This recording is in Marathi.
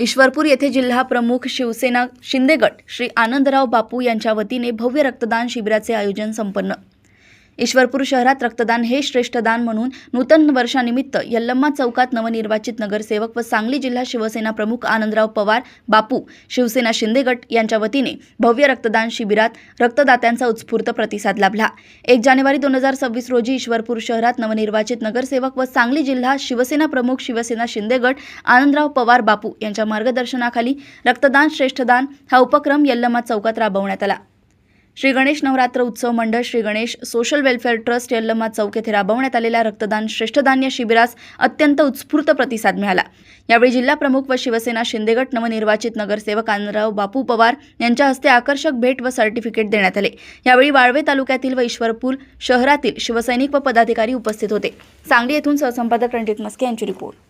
ईश्वरपूर येथे जिल्हा प्रमुख शिवसेना शिंदेगट श्री आनंदराव बापू यांच्या वतीने भव्य रक्तदान शिबिराचे आयोजन संपन्न ईश्वरपूर शहरात रक्तदान हे श्रेष्ठ दान म्हणून नूतन वर्षानिमित्त यल्लम्मा चौकात नवनिर्वाचित नगरसेवक व सांगली जिल्हा शिवसेना प्रमुख आनंदराव पवार बापू शिवसेना शिंदेगट यांच्या वतीने भव्य रक्तदान शिबिरात रक्तदात्यांचा उत्स्फूर्त प्रतिसाद लाभला. एक जानेवारी दोन हजार सव्वीस रोजी ईश्वरपूर शहरात नवनिर्वाचित नगरसेवक व सांगली जिल्हा शिवसेना प्रमुख शिवसेना शिंदेगट आनंदराव पवार बापू यांच्या मार्गदर्शनाखाली रक्तदान श्रेष्ठदान हा उपक्रम यल्लम्मा चौकात राबवण्यात आला. श्री गणेश नवरात्र उत्सव मंडळ Shri Ganesh social welfare trust Yallamma चौक येथे राबवण्यात आलेल्या रक्तदान श्रेष्ठदान या शिबिरास अत्यंत उत्स्फूर्त प्रतिसाद मिळाला. यावेळी जिल्हा प्रमुख व शिवसेना शिंदेगट नवनिर्वाचित नगरसेवक आनंदराव बापू पवार यांच्या हस्ते आकर्षक भेट व सर्टिफिकेट देण्यात आले. यावेळी वाळवे तालुक्यातील व ईश्वरपूर शहरातील शिवसैनिक व पदाधिकारी उपस्थित होते. सांगली येथून सहसंपादक रणजित मस्के यांची रिपोर्ट.